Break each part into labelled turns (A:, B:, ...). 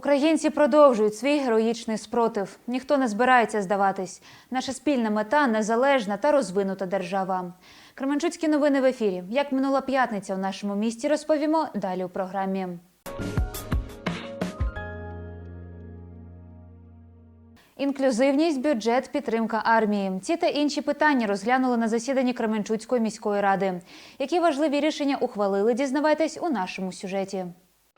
A: Українці продовжують свій героїчний спротив. Ніхто не збирається здаватись. Наша спільна мета незалежна та розвинута держава. Кременчуцькі новини в ефірі. Як минула п'ятниця у нашому місті, розповімо далі у програмі. Інклюзивність, бюджет, підтримка армії. Ці та інші питання розглянули на засіданні Кременчуцької міської ради. Які важливі рішення ухвалили, дізнавайтесь у нашому сюжеті.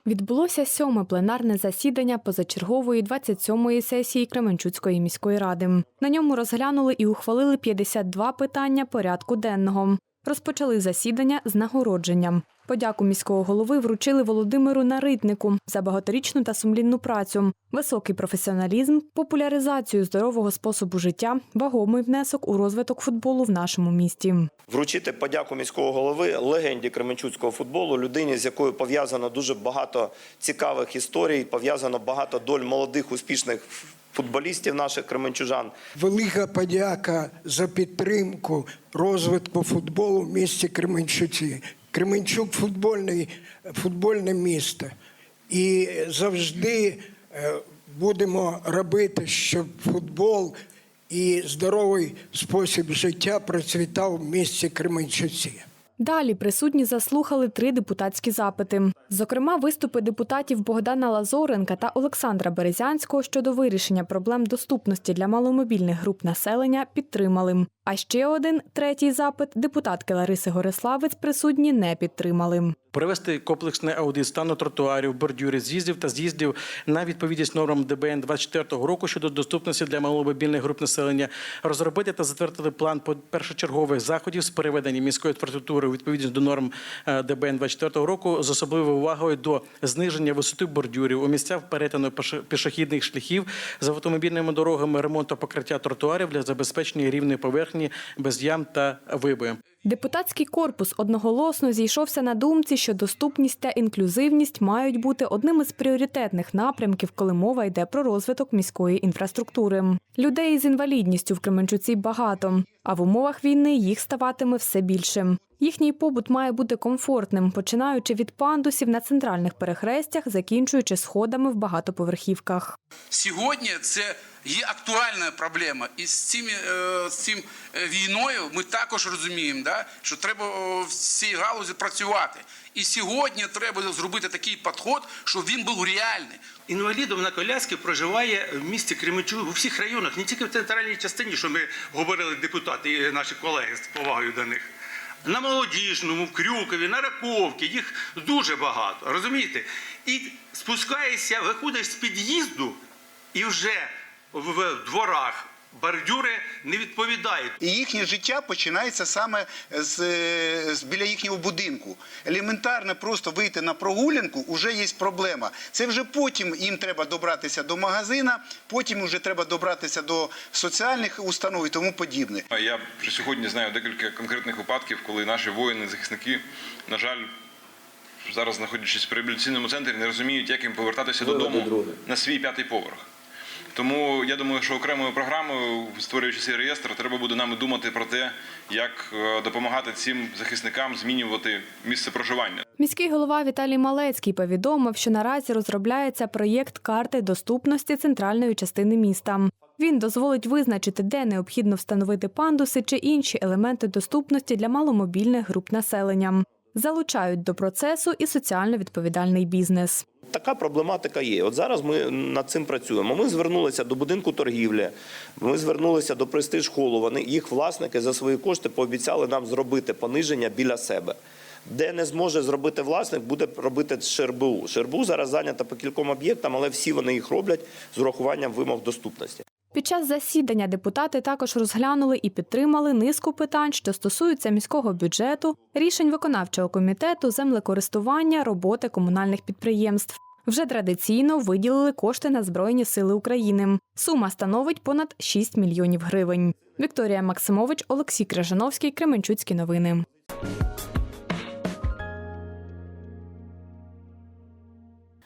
B: Відбулося сьоме пленарне засідання позачергової 27-ї сесії Кременчуцької міської ради. На ньому розглянули і ухвалили 52 питання порядку денного. Розпочали засідання з нагородженням. Подяку міського голови вручили Володимиру Наритнику за багаторічну та сумлінну працю, високий професіоналізм, популяризацію здорового способу життя, вагомий внесок у розвиток футболу в нашому місті.
C: Вручити подяку міського голови легенді кременчуцького футболу, людині, з якою пов'язано дуже багато цікавих історій, пов'язано багато доль молодих успішних футболістів наших кременчужан.
D: Велика подяка за підтримку розвитку футболу в місті Кременчуці. Кременчук футбольний, футбольне місто. І завжди е, будемо робити, щоб футбол і здоровий спосіб життя процвітав в місті Кременчуці.
B: Далі присутні заслухали три депутатські запити. Зокрема, виступи депутатів Богдана Лазоренка та Олександра Березянського щодо вирішення проблем доступності для маломобільних груп населення підтримали. А ще один третій запит депутатки Лариси Гориславець присутні не підтримали.
E: Провести комплексний аудит стану тротуарів, бордюрів, з'їздів та з'їздів на відповідність нормам ДБН 24 року щодо доступності для маломобільних груп населення, розробити та затвердити план першочергових заходів з переведення міської інфраструктури у відповідність до норм е, ДБН 24 року з особливою увагою до зниження висоти бордюрів у місцях перетину пішохідних шляхів з автомобільними дорогами, ремонту покриття тротуарів для забезпечення рівної поверхні без ям та вибоїв.
B: Депутатський корпус одноголосно зійшовся на думці, що доступність та інклюзивність мають бути одним із пріоритетних напрямків, коли мова йде про розвиток міської інфраструктури. Людей з інвалідністю в Кременчуці багато, а в умовах війни їх ставатиме все більше. Їхній побут має бути комфортним, починаючи від пандусів на центральних перехрестях, закінчуючи сходами в багатоповерхівках.
F: Сьогодні це є актуальна проблема, і з цим, е, з цим е, війною ми також розуміємо, да, що треба в цій галузі працювати. І сьогодні треба зробити такий підход, щоб він був реальний.
G: Інвалідом на коляски проживає в місті Кременчук у всіх районах, не тільки в центральній частині, що ми говорили депутати і наші колеги з повагою до них. На молодіжному, в Крюкові, на Раковці, їх дуже багато. Розумієте? І спускаєшся, виходиш з під'їзду, і вже в дворах бордюри не відповідають.
H: І їхнє життя починається саме з, е, з біля їхнього будинку. Елементарно просто вийти на прогулянку вже є проблема. Це вже потім їм треба добратися до магазина, потім вже треба добратися до соціальних установ і тому подібне.
I: А Я вже сьогодні знаю декілька конкретних випадків, коли наші воїни, захисники, на жаль, зараз знаходячись в реабілітаційному центрі, не розуміють, як їм повертатися додому на свій п'ятий поверх. Тому я думаю, що окремою програмою, створюючи цей реєстр, треба буде нам думати про те, як е, допомагати цим захисникам змінювати місце проживання.
B: Міський голова Віталій Малецький повідомив, що наразі розробляється проєкт карти доступності центральної частини міста. Він дозволить визначити, де необхідно встановити пандуси чи інші елементи доступності для маломобільних груп населення. Залучають до процесу і соціально відповідальний бізнес.
C: Така проблематика є. От зараз ми над цим працюємо. Ми звернулися до будинку торгівлі, ми звернулися до престиж холу. Вони їх власники за свої кошти пообіцяли нам зробити пониження біля себе. Де не зможе зробити власник, буде робити ШРБУ. ШРБУ зараз зайнята по кільком об'єктам, але всі вони їх роблять з урахуванням вимог доступності.
B: Під час засідання депутати також розглянули і підтримали низку питань, що стосуються міського бюджету, рішень виконавчого комітету, землекористування, роботи комунальних підприємств. Вже традиційно виділили кошти на Збройні сили України. Сума становить понад 6 мільйонів гривень. Вікторія Максимович, Олексій Крижановський, Кременчуцькі новини.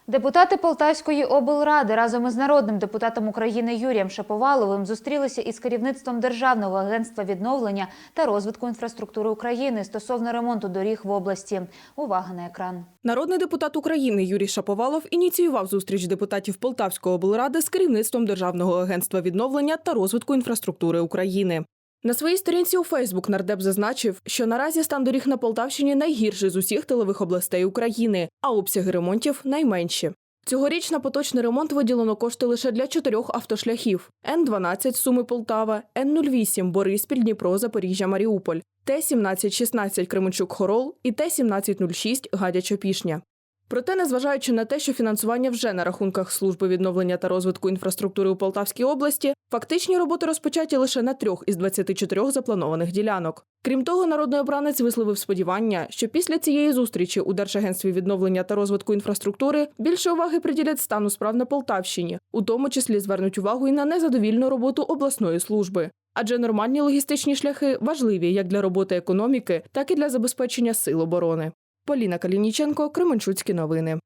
A: Депутати Полтавської облради разом із народним депутатом України Юрієм Шаповаловим зустрілися із керівництвом Державного агентства відновлення та розвитку інфраструктури України стосовно ремонту доріг в області. Увага на екран.
J: Народний депутат України Юрій Шаповалов ініціював зустріч депутатів Полтавської облради з керівництвом Державного агентства відновлення та розвитку інфраструктури України. На своїй сторінці у Фейсбук нардеп зазначив, що наразі стан доріг на Полтавщині найгірший з усіх тилових областей України, а обсяги ремонтів найменші. Цьогоріч на поточний ремонт виділено кошти лише для чотирьох автошляхів: Н-12 Суми Полтава, Н-08 Бориспіль, Дніпро, Запоріжжя, Маріуполь, Т-1716 Кременчук Хорол і Т-1706 Гадяча Пішня. Проте, незважаючи на те, що фінансування вже на рахунках служби відновлення та розвитку інфраструктури у Полтавській області, фактичні роботи розпочаті лише на трьох із 24 запланованих ділянок. Крім того, народний обранець висловив сподівання, що після цієї зустрічі у Держагентстві відновлення та розвитку інфраструктури більше уваги приділять стану справ на Полтавщині, у тому числі звернуть увагу і на незадовільну роботу обласної служби. Адже нормальні логістичні шляхи важливі як для роботи економіки, так і для забезпечення сил оборони. Поліна Калініченко, Кременчуцькі новини.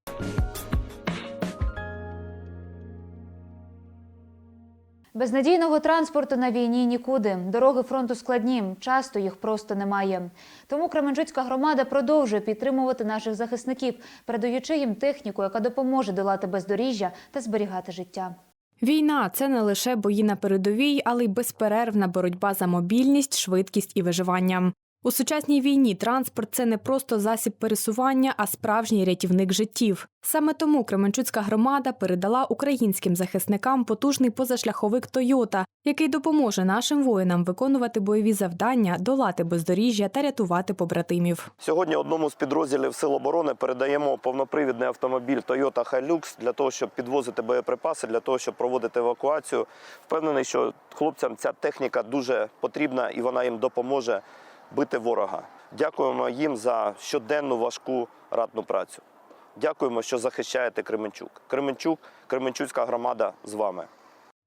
A: Без надійного транспорту на війні нікуди. Дороги фронту складні, часто їх просто немає. Тому Кременчуцька громада продовжує підтримувати наших захисників, передаючи їм техніку, яка допоможе долати бездоріжжя та зберігати життя.
B: Війна це не лише бої на передовій, але й безперервна боротьба за мобільність, швидкість і виживання. У сучасній війні транспорт це не просто засіб пересування, а справжній рятівник життів. Саме тому Кременчуцька громада передала українським захисникам потужний позашляховик Тойота, який допоможе нашим воїнам виконувати бойові завдання, долати бездоріжжя та рятувати побратимів.
C: Сьогодні одному з підрозділів Сил оборони передаємо повнопривідний автомобіль Toyota Hilux для того, щоб підвозити боєприпаси, для того, щоб проводити евакуацію. Впевнений, що хлопцям ця техніка дуже потрібна і вона їм допоможе бити ворога. Дякуємо їм за щоденну важку ратну працю. Дякуємо, що захищаєте Кременчук. Кременчук, Кременчуцька громада з вами.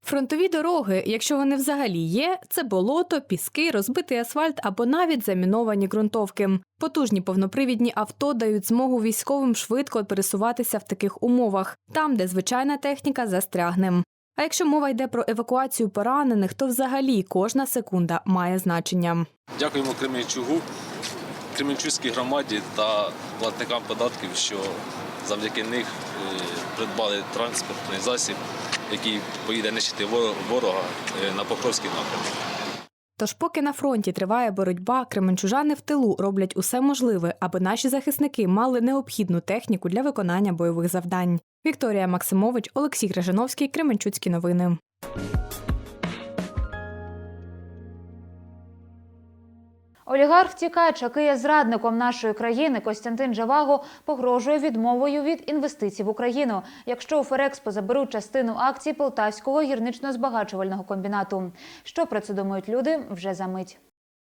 B: Фронтові дороги, якщо вони взагалі є, це болото, піски, розбитий асфальт або навіть заміновані ґрунтовки. Потужні повнопривідні авто дають змогу військовим швидко пересуватися в таких умовах, там, де звичайна техніка застрягне. А якщо мова йде про евакуацію поранених, то взагалі кожна секунда має значення.
K: Дякуємо Кременчугу, Кременчуцькій громаді та платникам податків, що завдяки них е, придбали транспортний засіб, який поїде нищити ворога е, на Покровський напрямок.
B: Тож, поки на фронті триває боротьба, кременчужани в тилу роблять усе можливе, аби наші захисники мали необхідну техніку для виконання бойових завдань. Вікторія Максимович, Олексій Крижановський, Кременчуцькі новини.
A: Олігарх-втікач, який є зрадником нашої країни, Костянтин Джаваго погрожує відмовою від інвестицій в Україну, якщо у Ферекспо заберуть частину акцій Полтавського гірнично-збагачувального комбінату. Що про це думають люди вже за мить.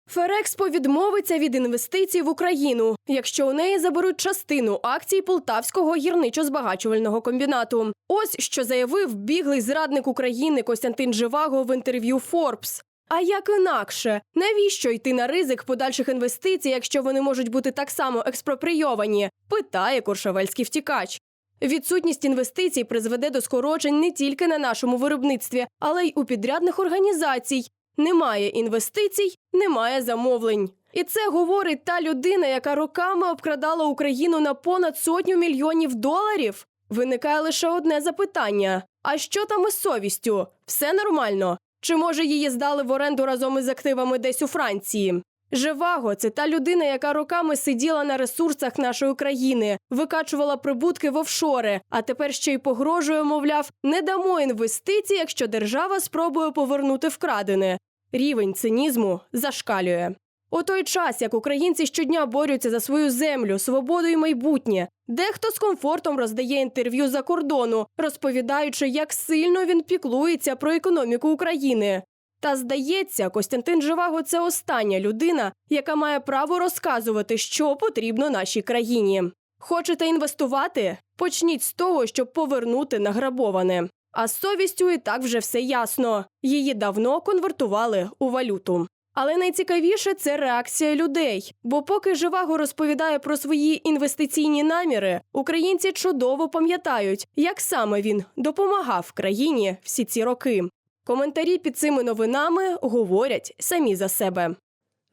J: Ферекспо відмовиться від інвестицій в Україну, якщо у неї заберуть частину акцій Полтавського гірничо-збагачувального комбінату. Ось що заявив біглий зрадник України Костянтин Живаго в інтерв'ю Форбс. А як інакше, навіщо йти на ризик подальших інвестицій, якщо вони можуть бути так само експроприйовані? Питає Куршавельський втікач. Відсутність інвестицій призведе до скорочень не тільки на нашому виробництві, але й у підрядних організацій. Немає інвестицій, немає замовлень. І це говорить та людина, яка роками обкрадала Україну на понад сотню мільйонів доларів. Виникає лише одне запитання: а що там із совістю? Все нормально? Чи може її здали в оренду разом із активами десь у Франції? Живаго це та людина, яка роками сиділа на ресурсах нашої країни, викачувала прибутки в офшори, а тепер ще й погрожує, мовляв, не дамо інвестицій, якщо держава спробує повернути вкрадене. Рівень цинізму зашкалює. У той час, як українці щодня борються за свою землю, свободу і майбутнє, дехто з комфортом роздає інтерв'ю за кордону, розповідаючи, як сильно він піклується про економіку України. Та здається, Костянтин Живаго це остання людина, яка має право розказувати, що потрібно нашій країні. Хочете інвестувати? Почніть з того, щоб повернути награбоване. А з совістю і так вже все ясно. Її давно конвертували у валюту. Але найцікавіше це реакція людей. Бо поки Живаго розповідає про свої інвестиційні наміри, українці чудово пам'ятають, як саме він допомагав країні всі ці роки. Коментарі під цими новинами говорять самі за себе.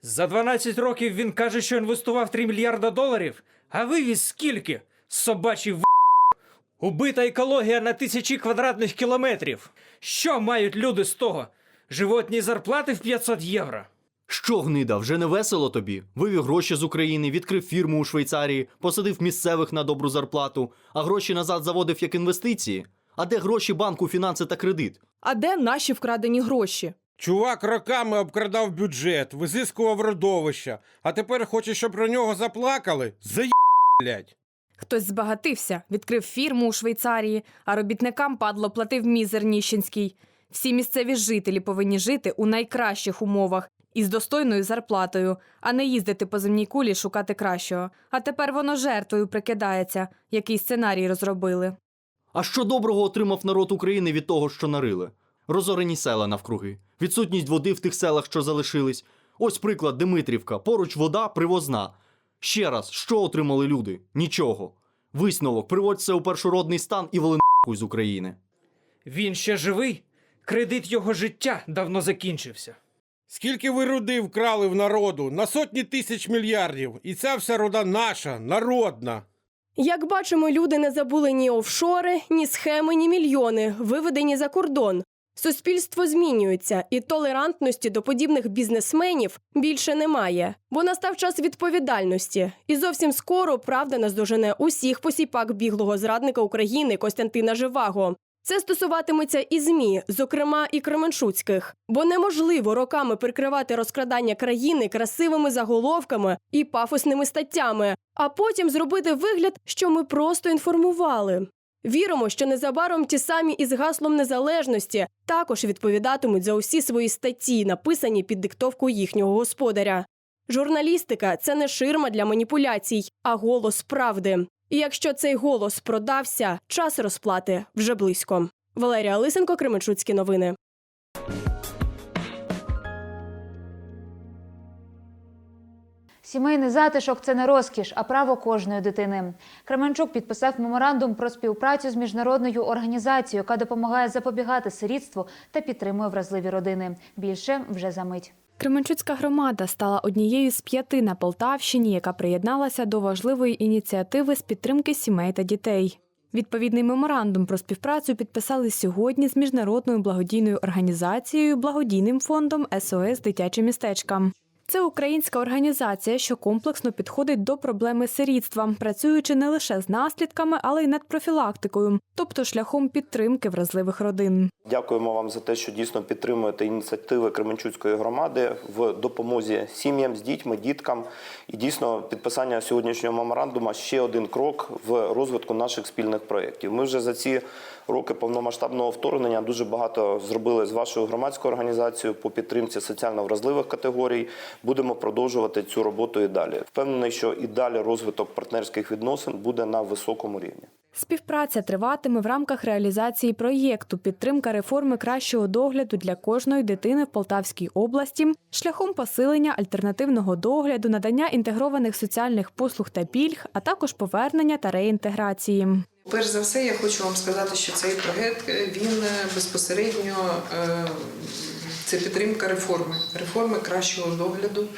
L: За 12 років він каже, що інвестував 3 мільярда доларів, а вивіз скільки? Собачий в... Убита екологія на тисячі квадратних кілометрів. Що мають люди з того? Животні зарплати в 500 євро.
M: Що, гнида, вже не весело тобі? Вивів гроші з України, відкрив фірму у Швейцарії, посадив місцевих на добру зарплату, а гроші назад заводив як інвестиції? А де гроші банку, фінанси та кредит?
J: А де наші вкрадені гроші?
N: Чувак роками обкрадав бюджет, визискував родовища, а тепер хоче, щоб про нього заплакали? Заї, блядь.
B: Хтось збагатився, відкрив фірму у Швейцарії, а робітникам падло платив мізер ніщенський. Всі місцеві жителі повинні жити у найкращих умовах і з достойною зарплатою, а не їздити по земній кулі шукати кращого. А тепер воно жертвою прикидається, який сценарій розробили.
M: А що доброго отримав народ України від того, що нарили? Розорені села навкруги, відсутність води в тих селах, що залишились. Ось приклад Димитрівка, поруч вода привозна. Ще раз, що отримали люди? Нічого. Висновок, приводь все у першородний стан і вали нахуй з України.
L: Він ще живий? Кредит його життя давно закінчився.
N: Скільки ви руди вкрали в народу? На сотні тисяч мільярдів. І ця вся руда наша, народна.
J: Як бачимо, люди не забули ні офшори, ні схеми, ні мільйони, виведені за кордон. Суспільство змінюється, і толерантності до подібних бізнесменів більше немає, бо настав час відповідальності. І зовсім скоро правда наздожене усіх посіпак біглого зрадника України Костянтина Живаго. Це стосуватиметься і змі, зокрема і Кременчуцьких, бо неможливо роками прикривати розкрадання країни красивими заголовками і пафосними статтями, а потім зробити вигляд, що ми просто інформували. Віримо, що незабаром ті самі із гаслом незалежності також відповідатимуть за усі свої статті, написані під диктовку їхнього господаря. Журналістика це не ширма для маніпуляцій, а голос правди. І якщо цей голос продався, час розплати вже близько. Валерія Лисенко, Кременчуцькі новини.
A: Сімейний затишок це не розкіш, а право кожної дитини. Кременчук підписав меморандум про співпрацю з міжнародною організацією, яка допомагає запобігати сирітству та підтримує вразливі родини. Більше вже за мить.
B: Кременчуцька громада стала однією з п'яти на Полтавщині, яка приєдналася до важливої ініціативи з підтримки сімей та дітей. Відповідний меморандум про співпрацю підписали сьогодні з міжнародною благодійною організацією Благодійним фондом СОС Дитячі містечка. Це українська організація, що комплексно підходить до проблеми сирітства, працюючи не лише з наслідками, але й над профілактикою, тобто шляхом підтримки вразливих родин.
C: Дякуємо вам за те, що дійсно підтримуєте ініціативи Кременчуцької громади в допомозі сім'ям з дітьми, діткам. І дійсно підписання сьогоднішнього меморандуму ще один крок в розвитку наших спільних проєктів. Ми вже за ці роки повномасштабного вторгнення дуже багато зробили з вашою громадською організацією по підтримці соціально вразливих категорій. Будемо продовжувати цю роботу і далі. Впевнений, що і далі розвиток партнерських відносин буде на високому рівні.
B: Співпраця триватиме в рамках реалізації проєкту підтримка реформи кращого догляду для кожної дитини в Полтавській області шляхом посилення альтернативного догляду, надання інтегрованих соціальних послуг та пільг, а також повернення та реінтеграції.
O: Перш за все, я хочу вам сказати, що цей проект е, він е, безпосередньо е, це підтримка реформи, реформи кращого догляду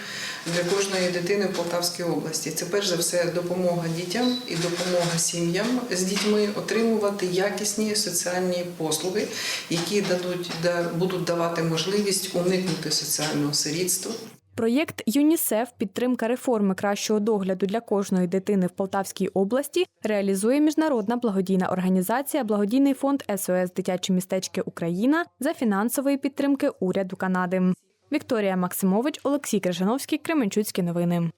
O: для кожної дитини в Полтавській області. Це перш за все допомога дітям і допомога сім'ям з дітьми отримувати якісні соціальні послуги, які дадуть да, будуть давати можливість уникнути соціального сирітства.
B: Проєкт ЮНІСЕФ підтримка реформи кращого догляду для кожної дитини в Полтавській області реалізує міжнародна благодійна організація Благодійний фонд СОС Дитячі містечки Україна за фінансової підтримки уряду Канади. Вікторія Максимович, Олексій Крижановський, Кременчуцькі новини.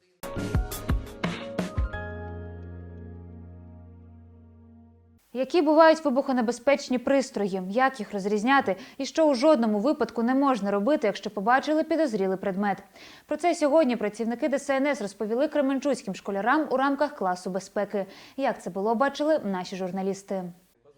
A: Які бувають вибухонебезпечні пристрої, як їх розрізняти і що у жодному випадку не можна робити, якщо побачили підозрілий предмет. Про це сьогодні працівники ДСНС розповіли кременчуцьким школярам у рамках класу безпеки. Як це було, бачили наші журналісти.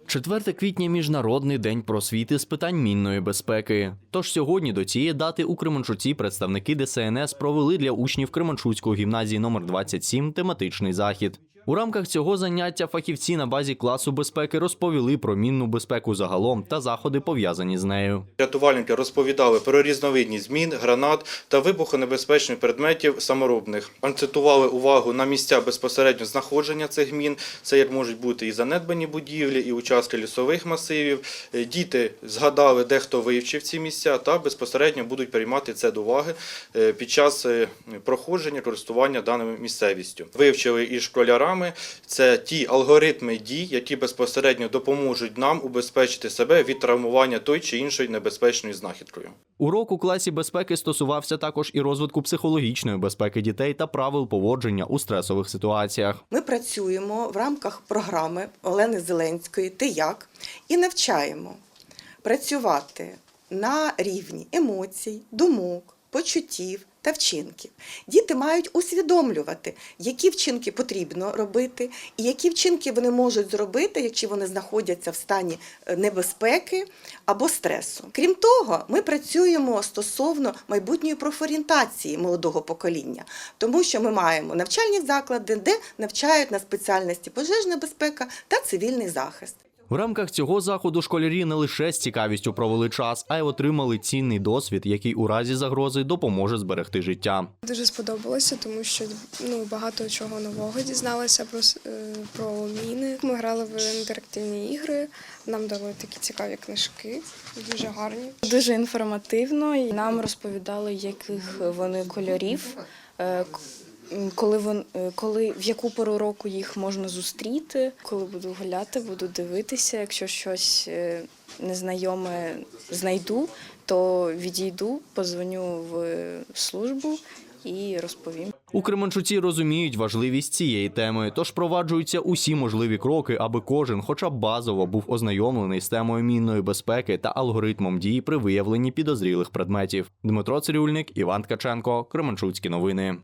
M: 4 квітня міжнародний день просвіти з питань мінної безпеки. Тож сьогодні до цієї дати у Кременчуці представники ДСНС провели для учнів Кременчуцької гімназії номер 27 тематичний захід. У рамках цього заняття фахівці на базі класу безпеки розповіли про мінну безпеку загалом та заходи пов'язані з нею.
P: Рятувальники розповідали про різновидність змін, гранат та вибухонебезпечних предметів саморобних. Акцентували увагу на місця безпосередньо знаходження цих мін. Це як можуть бути і занедбані будівлі, і участки лісових масивів. Е, Діти згадали, де хто вивчив ці місця, та безпосередньо будуть приймати це до уваги е, під час е, проходження користування даною місцевістю. Вивчили і школярами. Це ті алгоритми дій, які безпосередньо допоможуть нам убезпечити себе від травмування той чи іншою небезпечною знахідкою.
M: Урок у класі безпеки стосувався також і розвитку психологічної безпеки дітей та правил поводження у стресових ситуаціях.
Q: Ми працюємо в рамках програми Олени Зеленської Ти як і навчаємо працювати на рівні емоцій, думок, почуттів та вчинків. Діти мають усвідомлювати, які вчинки потрібно робити, і які вчинки вони можуть зробити, якщо вони знаходяться в стані е, небезпеки або стресу. Крім того, ми працюємо стосовно майбутньої профорієнтації молодого покоління, тому що ми маємо навчальні заклади, де навчають на спеціальності пожежна безпека та цивільний захист.
M: В рамках цього заходу школярі не лише з цікавістю провели час, а й отримали цінний досвід, який у разі загрози допоможе зберегти життя.
R: Дуже сподобалося, тому що ну багато чого нового дізналася про е, про міни. Ми грали в інтерактивні ігри. Нам дали такі цікаві книжки, дуже гарні.
S: Дуже інформативно. і Нам розповідали, яких вони кольорів, е, коли вон, е, коли в яку пору року їх можна зустріти. Коли буду гуляти, буду дивитися. Якщо щось е, незнайоме знайду, то відійду, позвоню в службу і розповім.
M: У Кременчуці розуміють важливість цієї теми, тож проваджуються усі можливі кроки, аби кожен, хоча б базово, був ознайомлений з темою мінної безпеки та алгоритмом дій при виявленні підозрілих предметів. Дмитро Цирюльник, Іван Ткаченко, Кременчуцькі новини.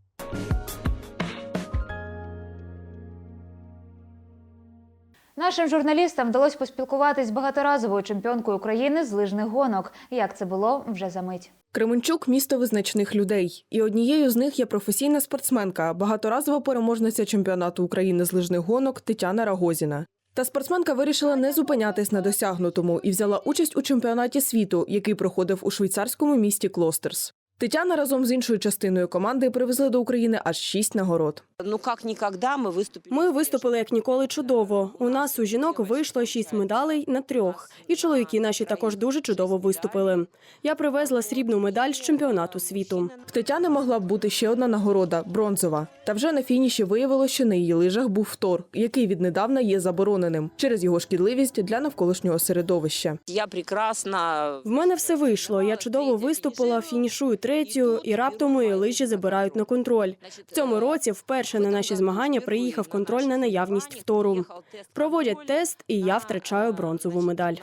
A: Нашим журналістам вдалося поспілкуватись з багаторазовою чемпіонкою України з лижних гонок. Як це було вже за мить.
T: Кременчук місто визначних людей, і однією з них є професійна спортсменка, багаторазова переможниця чемпіонату України з лижних гонок Тетяна Рагозіна. Та спортсменка вирішила не зупинятись на досягнутому і взяла участь у чемпіонаті світу, який проходив у швейцарському місті Клостерс. Тетяна разом з іншою частиною команди привезли до України аж шість нагород.
U: Ну как никогда мы выступили.
J: Ми виступили як ніколи чудово. У нас у жінок вийшло шість медалей на трьох, і чоловіки наші також дуже чудово виступили. Я привезла срібну медаль з чемпіонату світу.
T: В Тетяни могла б бути ще одна нагорода бронзова. Та вже на фініші виявилося, що на її лижах був втор, який віднедавна є забороненим через його шкідливість для навколишнього середовища.
U: Я прекрасно.
J: В мене все вийшло. Я чудово виступила, фінішую третю, і раптом мої лижі забирають на контроль. В цьому році вперше на наші змагання приїхав контроль на наявність втору. Проводять тест, і я втрачаю бронзову медаль.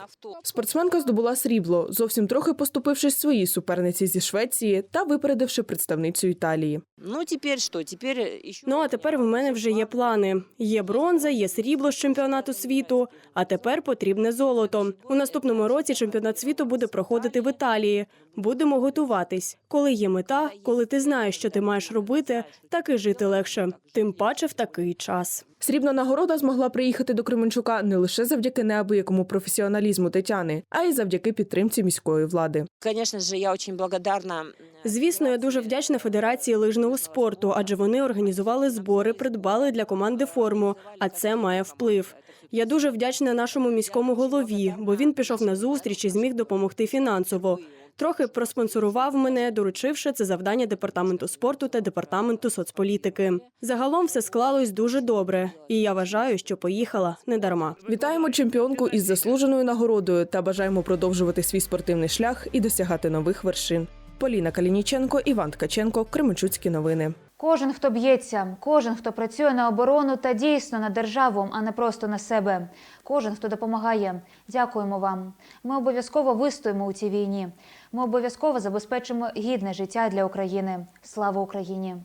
T: Спортсменка здобула срібло, зовсім трохи поступившись своїй суперниці зі Швеції та випередивши представницю Італії.
U: Ну теперь что? Теперь еще.
J: Ну а тепер в мене вже є плани. Є бронза, є срібло з чемпіонату світу. А тепер потрібне золото. У наступному році чемпіонат світу буде проходити в Італії. Будемо готуватись. Коли є мета, коли ти знаєш, що ти маєш робити, так і жити легше. Тим паче в такий час.
T: Срібна нагорода змогла приїхати до Кременчука не лише завдяки неабиякому професіоналізму Тетяни, а й завдяки підтримці міської влади.
U: Конечно же, я очень благодарна.
J: Звісно, я дуже вдячна Федерації лижного спорту, адже вони організували збори, придбали для команди форму, а це має вплив. Я дуже вдячна нашому міському голові, бо він пішов на зустріч і зміг допомогти фінансово. Трохи проспонсорував мене, доручивши це завдання департаменту спорту та департаменту соцполітики. Загалом все склалось дуже добре, і я вважаю, що поїхала не дарма.
T: Вітаємо чемпіонку із заслуженою нагородою та бажаємо продовжувати свій спортивний шлях і досягати нових вершин. Поліна Калініченко, Іван Ткаченко, Кременчуцькі новини.
A: Кожен, хто б'ється, кожен, хто працює на оборону та дійсно на державу, а не просто на себе. Кожен, хто допомагає. Дякуємо вам. Ми обов'язково вистоїмо у цій війні. Ми обов'язково забезпечимо гідне життя для України. Слава Україні!